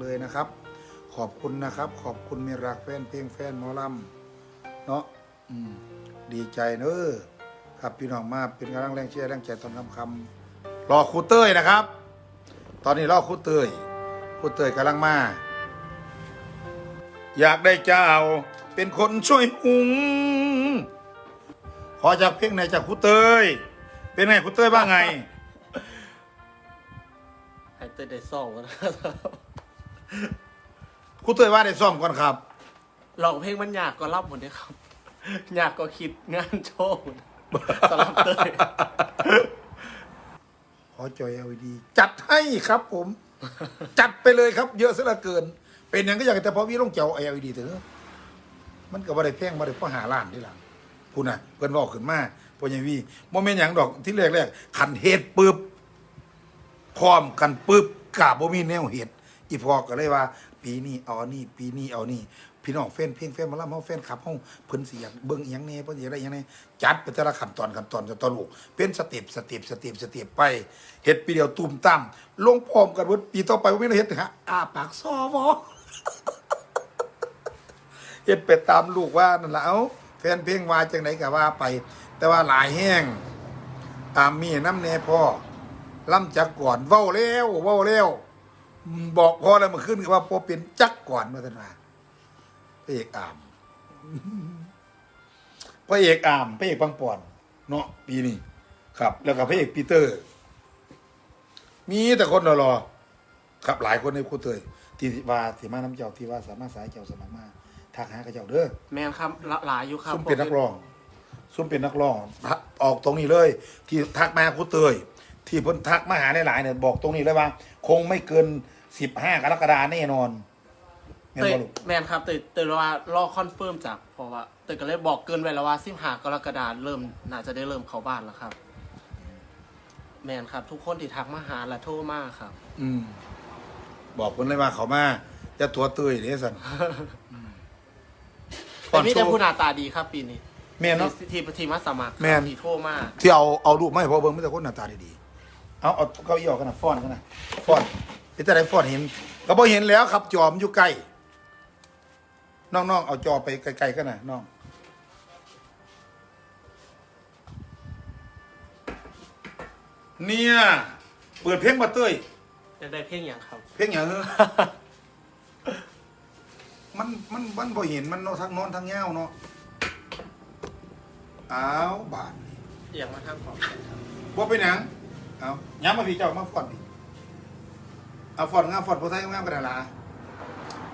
เลยนะครับ ขอบคุณนะครับ ขอบคุณมีรักแฟนเพลงแฟนหมอลำเนาะดีใจเนอะครับพี่น้องมาเป็นกำลังแรงเชียร์แรงใจตอนคำคำรอครูเต้ยนะครับ ตอนนี้รอครูเต้ยครูเต้ยกำลังมา อยากได้เจ้า เป็นคนช่วยหุงขอจากเพลงไหนจากครูเต้ยเป็นไงครูเต้ยว่างไง ให้เต้ยได้ซ่องนะครับ ครูเต้ยว่าได้ซ่อมก่อนครับ ลองเพลงมันยากก็รับหมดเลยครับยากก็คิดงานโชว์สำหรับเต้ยขอจอย LED จัดให้ครับผม จัดไปเลยครับ เยอะซะเหลือเกิน เป็นอย่างก็อยากแต่พอวิลงเจ้า LED เถอะมันก็บ่ได้แพงบ่ได้พอหาล้านนี่ล่ะพูดนะเพิ่นบอกขึ้นมาพ่อใหญ่วีบ่แม่นหยังดอกที่แรกๆขันเฮ็ดปึ๊บพร้อมกันปึ๊บกะบ่มีแนวเฮ็ด อีพอก็เลยว่า ปีนี้เอาอันนี้ ปีนี้เอานี่พี่น้องแฟนเพลงแฟนมาล่ำเฮาแฟนคลับเฮาเพิ่นเสิอยากเบิ่งอียังแหน่เพิ่นสิอยากได้อียังแหน่จัดไปแต่ละขั้นตอนขั้นตอนจะตลูกเป็นสเต็ปสเต็ปสเต็ปสเต็ปไปเฮ็ดปีเดียวตุ้มตั้มลงพร้อมกันเบิดปีต่อไปบ่มีอะไรเฮ็ดฮะอ้าปากซอบ่เฮ็ดไปตามลูกว่านั่นละเอ้าแฟนเพลงว่าจังไดก็ว่าไป แต่ว่าหลายแห้งตามมีน้ำแน่พ่อล่ำจักก่อนเว้าแล้วเว้าแล้ว บอกพ่อแล้วเมื่อคืนก็ว่าพ่อเป็นจักก่อนมาซั่นว่าพระเอกอามพระเอกอามพระเอกบางปอนเนาะปีนี้ครับ แล้วก็พระเอกปีเตอร์ มีแต่คนรอๆครับหลายคนในครูเตยที่ว่าที่มาน้ำเจ้าที่ว่าสามารถสายเจ้าสมัครมาทักหากระเจ้าเด้อแมนครับละหลายอยู่ครับซุ่มเป็นนักร้องซุ่มเป็นนักร้องทักออกตรงนี้เลย ที่ทักมาครูเตย ที่เพ้นทักมาหาหลายๆเนี่ยบอกตรงนี้เลยว่า คงไม่เกินสิบห้ากรกฎาแน่นอนแม่นเต้ยบ่ลูกแมนครับเต้ยเต้ยว่ารอคอนเฟิร์มจากเพราะว่าเต้ยก็เลยบอกเกินไว้แล้วว่าสิบหากรกฎาเริ่มน่าจะได้เริ่มเข้าบ้านแล้วครับ แมนครับ ทุกคนที่ทักมาหาและโทรมาครับ อืม บอกคนเลยว่าเขามาจะตัวเตยเนี่ยสันแต่มีแต่ผู้หน้าตาดีครับปีนี้แม่นเนาะ ที่ที่ที่มาสมัครครับแม่น ที่โทรมา ที่เอาเอารูปมาให้พ่อเบิ้งไม่แต่คนหน้าตาดีๆ เอาเอาเก้าอี้ออกกันนะฟ้อนกันนะฟ้อนเป็นแต่ไหนฟ้อนเห็นก็บ่เห็นแล้วครับจอมอยู่ใกล้น้องๆเอาจอไปไกลๆกันนะน้องเนี่ยเปิดเพลงมาเต้ยจะได้เพลงอย่างครับ เพลงอย่างเออมันมันมันบ่เห็นมันเนาะทั้งนอนทั้งเงาเนาะอ้าวบาทนี่อย่างมาทางของบ่เป็นหยัง เอาย้ำมาพี่เจ้ามาฟอนดิเอาฟอนงามฟอนผู้ไทยงามกันนั่นล่ะ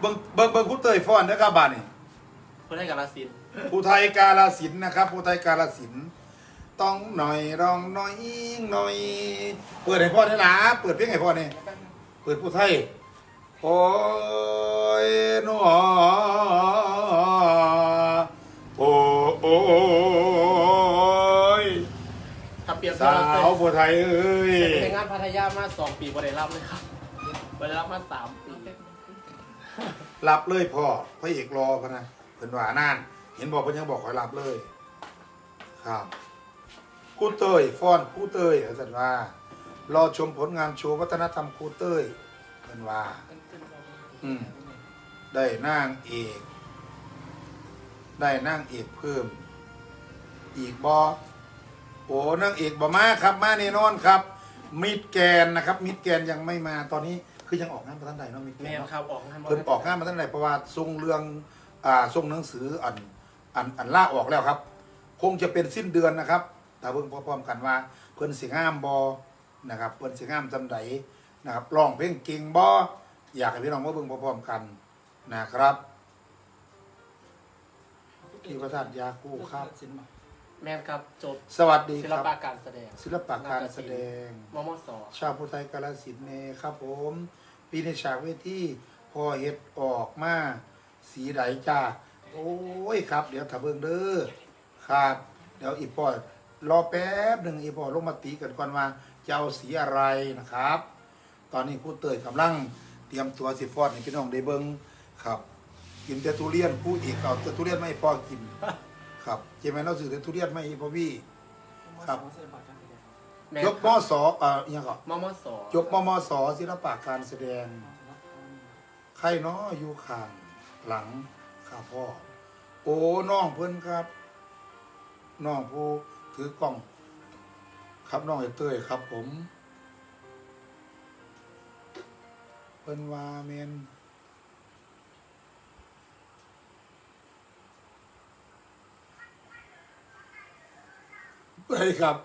เบิ่งเบิ่งเบิ่งผู้เตยฟอนเด้อครับบาดนี่คุณให้กาลสินธุ์ผู้ไทยกาลสินธุ์นะครับผู้ไทยกาลสินธุ์ต้องหน่อยรองหน่อยอิงหน่อย เปิดให้พ่อได้ล่ะเปิดเพลงให้พ่อนี่เปิดผู้ไทยโอ้ยหนอโอ้โอ้ย ถ้าเปรียบสาวผู้ไทยเอ้ยในงานพัทยามาสองปีบ่ได้รับเลยครับบ่ได้รับมาสามปีรับเลยพ่อพระเอกรอพะนะเพิ่นว่านั่นเห็นบอกเพิ่นยังบอกขอรับเลย ครับครูเตยฟ้อนครูเตยอาจารย์ว่า รอชมผลงานโชว์วัฒนธรรมครูเตยเพิ่นว่า อืมได้นางเอก ได้นางเอกเพิ่ม อีกบอโอ้นางเอกบอมาครับมาแน่นอนครับ มิดแกนนะครับ มิดแกนยังไม่มาตอนนี้คือยังออกงานประทันใดเนาะมิดแกแม่นนเนาะครับออกงานบ่เพิ่นออกงานมาตั้งแต่ประวัติทรงเรื่องอ่าทรงหนังสืออันอันอันล่าออกแล้วครับ คงจะเป็นสิ้นเดือนนะครับแต่เพิ่งพร้อมๆกันว่า เพิ่นสิงามบอนะครับ เพิ่นสิงามจำไดนะครับร้องเพลงเก่งบออยากให้พี่น้องมาเบิ่งพร้อมๆกันนะครับ ที่พระธาตุยาคูครับ แม่นครับจบสวัสดีศิคลรับ ปะการแสดงศิลปะการแสดง มมสชาวพุทธไทยกาลสินธุ์เนครับผมปีในฉากเวทีพอเฮ็ดออกมาสีใดจ้าโอ้ยครับ เดี๋ยวถ้าเบิ่งเด้อครับ เดี๋ยวอีปอดรอแป๊บหนึ่งอีปอดลงมาตีกันก่อนว่าจะเอาสีอะไรนะครับ ตอนนี้ผู้เตยกำลังเตรียมตัวสิฟอดให้พี่น้องได้เบิ่งครับ กินแต่ทุเรียนผู้อีกเอาแต่ทุเรียนไม่พอกิน ครับเจแมนเราสื่อแต่ทุเรียนไม่พอวี่ ครับ แม่นยกคมรับอสอเอ่ออิหยังก็มมสยกมมสศิลปะการแสดงรเนาะอยู่ข้างหลังข้าพ่อ โอ้น้องเพิ่นครับน้องผู้ถือกล้อง ครับน้องไอ้เต้ยครับผม เพิ่นว่าแมน ไปครับ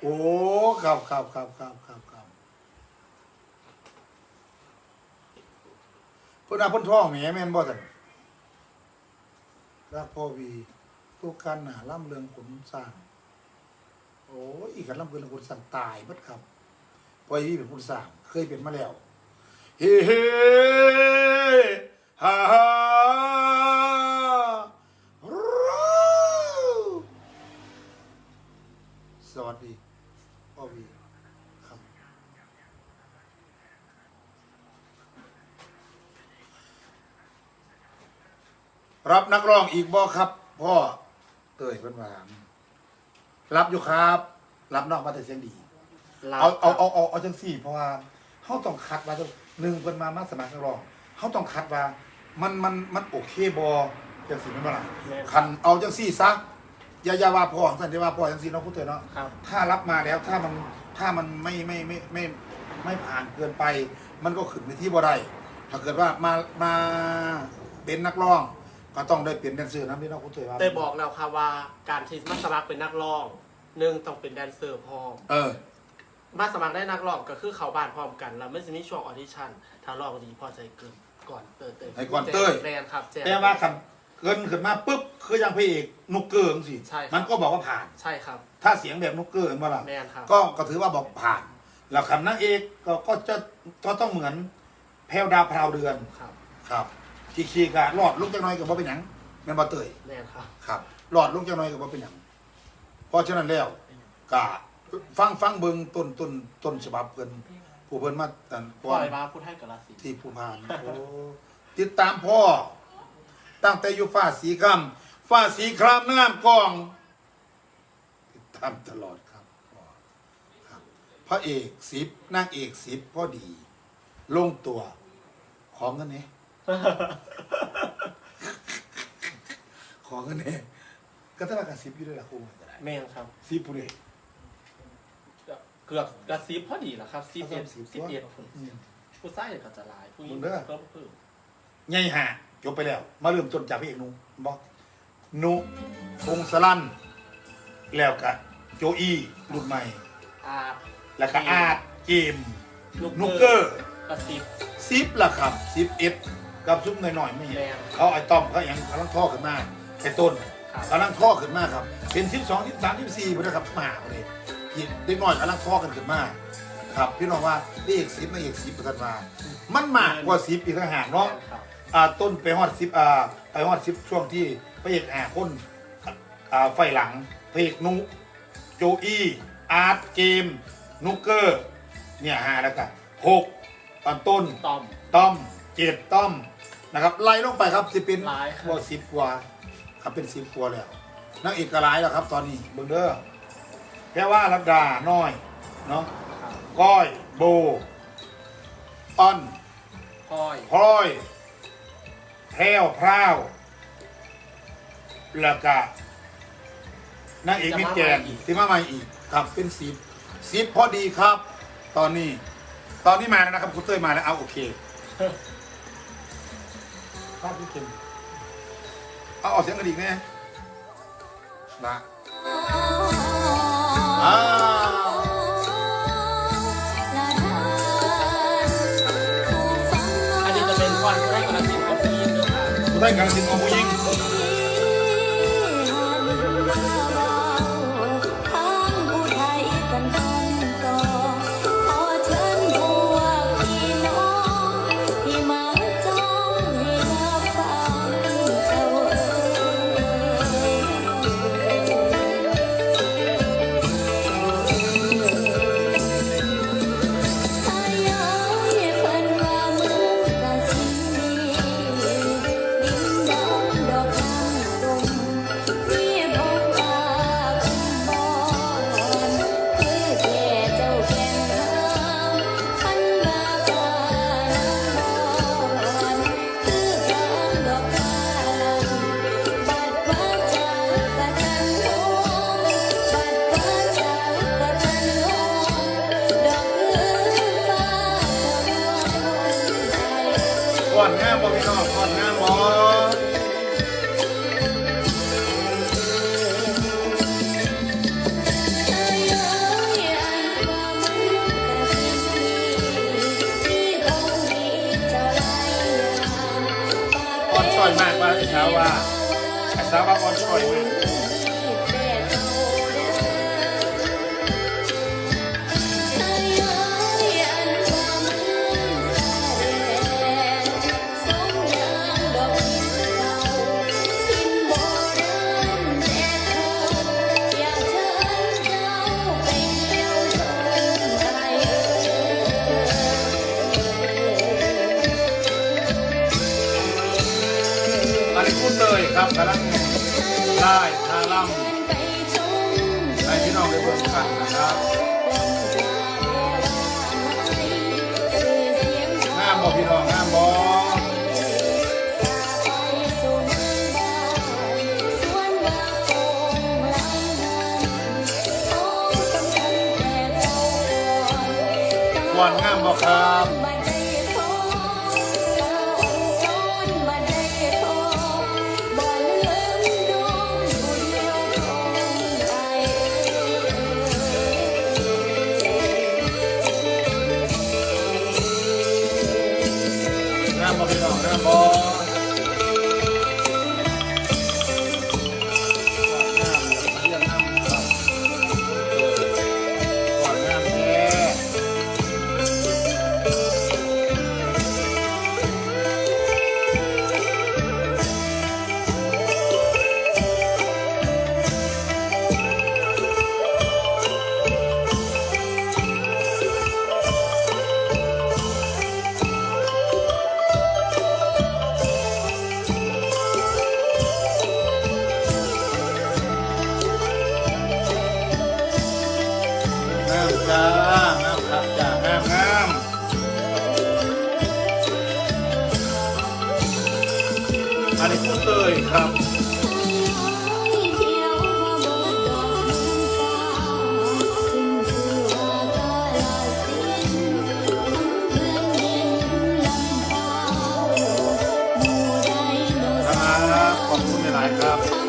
โอ้ครับครับครับครับครับครับเพิ่นเอาเพิ่นท้องแหมแม่นบ่ซั่นรักพ่อวีทุกกันน่ะล่ำเรืองขุนสร้าง โอ้อีกกันล่ำเรืองขุนสร้างตายบิดครับพ่อวีเป็นขุนสร้าง เคยเป็นมาแล้วเฮ้เฮ้ฮ่าฮ่า สวัสดีพ่อวีครับรับนักร้องอีกบ่ครับ พ่อเต้ยเพิ่นว่ารับอยู่ครับ รับนอกมาแต่เสียงดีลเอาเอาเอาเอาเอาจังสี่ เพราะว่าเขาต้องคัดว่าต้องหนึ่งเพิ่นมามาสมัครนักร้องเขาต้องคัดว่า มันมันมันโอเคบ่จังสี่แม่นบ่ล่ะแม่นคันเอาจังสี่ซะ อย่าอย่าว่าพ่อสันติว่าพ่อจังสี่เนาะพูดเถอะเนาะครับ ถ้ารับมาแล้วถ้ามันถ้ามันไม่ไม่ไม่ไม่ไม่ผ่านเกินไป มันก็ขึ้นไปที่บ่ได้ถ้าเกิดว่ามามาเป็นนักร้อง ก็ต้องได้เป็นแดนเซอร์นะพี่น้องคุณเตยว่าได้บอกแล้วครับว่าการที่มาสมัครเป็นนักร้องหนึ่งต้องเป็นแดนเซอร์พร้อมเออ มาสมัครได้นักร้องก็คือเขาบ้านพร้อมกัน แล้วไม่จะมีช่วงออดิชั่นถ้าร้องดีพอใจเกินก่อนเต้ยเต้ยให้ก่อนเต้ย แมนครับแจ้งแต่ว่าคัน เกินขึ้นมาปุ๊บคืออย่างพระเอกนุกเกอร์จังสิใช่ครับ มันก็บอกว่าผ่าน ใช่ครับ ถ้าเสียงแบบนุกเกอร์เห็นบ่ล่ะแมนครับ ก็ก็ถือว่าบอกผ่าน แล้วคำนางเอกก็ก็จะก็ต้องเหมือนแพรวดาวพราวเดือนครับ ครับขี้ขี้กะรอดลูกจังน้อยกับว่าเป็นหยังแม่นบ่เตย แมนครับ ครับรอดลูกจังน้อยกับว่าเป็นหยังเพราะฉะนั้นแล้วกะฟังฟังเบิ่งต้นต้นต้นฉบับเพิ่นผู้เพิ่นมาอันปล่อยมาพูดให้กับราศีที่ผู้พานโอ้ติดตามพ่อ ตั้งแต่อยู่ฟ้าสีคำฟ้าสีครามน้ำกองติดตามตลอดครับพ่อครับ พระเอกสิบนางเอกสิบพอดี ลงตัว ของกันเนี่ยของกันเนี่ยก็ถ้าว่ากันสิบอยู่ด้วยล่ะคงจะได้แมนครับ สิบผู้เดียวเกือบกระซิบพอดีแล้วครับสิบเอ็ดสิบสิบเอ็ดอืมผู้ชายก็จะหลายผู้หญิงมึงเด้อก็เพิ่มใหญ่ห่า จบไปแล้ว มาเริ่มต้นจากพระเอกหนุบอกหนุพงศลันแล้วก็โจอี้รุ่นใหม่ อาร์ตแล้วก็อาร์ตเกมนุนุกกเกเกออร์ร์กระซิบ ซิปล่ะครับซิปเอฟกับซุปหน่อยๆไม่เห็นแม่นเขาไอ้ต้อมเขาอย่างกำลังท่อขึ้นมาไอ้ต้นครับกำลังท่อขึ้นมาครับเป็นสิบสองสิบสามสิบสี่ไปนะครับมาเลยผิดเด็กน้อยกำลังท่อกันขึ้นมาครับพี่น้องว่าเลขสิบไม่เอกสิบประทันมามันมากกว่าสิบอีกต่างหากเนาะ ครับ อ่าต้นไปฮอดสิบอ่าไปฮอดสิบช่วงที่พระเอกหาคนอ่าไฟหลังพระเอกนุโจอี้อาร์ตเกมนุกเกอร์เนี่ยหาแล้วกันหกตอนต้นตอม ต้อมเจ็ดต้อมนะครับไล่ลงไปครับสิเป็นหลายครับ ว่าสิบกว่าครับเป็นสิบกว่าแล้วนางเอกก็หลายแล้วครับ ตอนนี้เบิ่งเด้อแค่ว่ารัตดาน้อยเนาะครับก้อยโบอ้อน พลอย พลอย แพรวพราวแล้วก็นางเอกมิตรแกนที่มาใหม่อีกครับเป็นสิบสิบพอดีครับ ตอนนี้ ตอนนี้มาแล้วนะครับคุณเต้ยมาแล้วเอาโอเคภาพที่เข็มเอาออกเสียงกันอีกแน่นะอ้า ด้วยครั อนงามบ่พี่น้องก่อนงาบ่อ่อนช้อยมากว่าเช้าว่าเช้าวว่าอ่อนช้อยมาก บอกพี่น้องงามบอวันงามบอครับ 看到别人往这 ยครับ ครับ ขอบคุณหลายครับ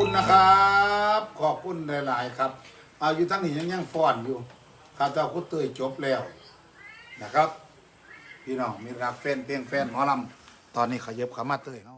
คุณนะครับ ขอบคุณหลาย ๆ ครับ เอาอยู่ทั้งนี้ยังยังฟ้อนอยู่ข้าเจ้าคุณเตยจบแล้วนะครับ พี่น้องมีรักแฟนเพลงแฟนหมอลำตอนนี้ขยับขามาเตยเขา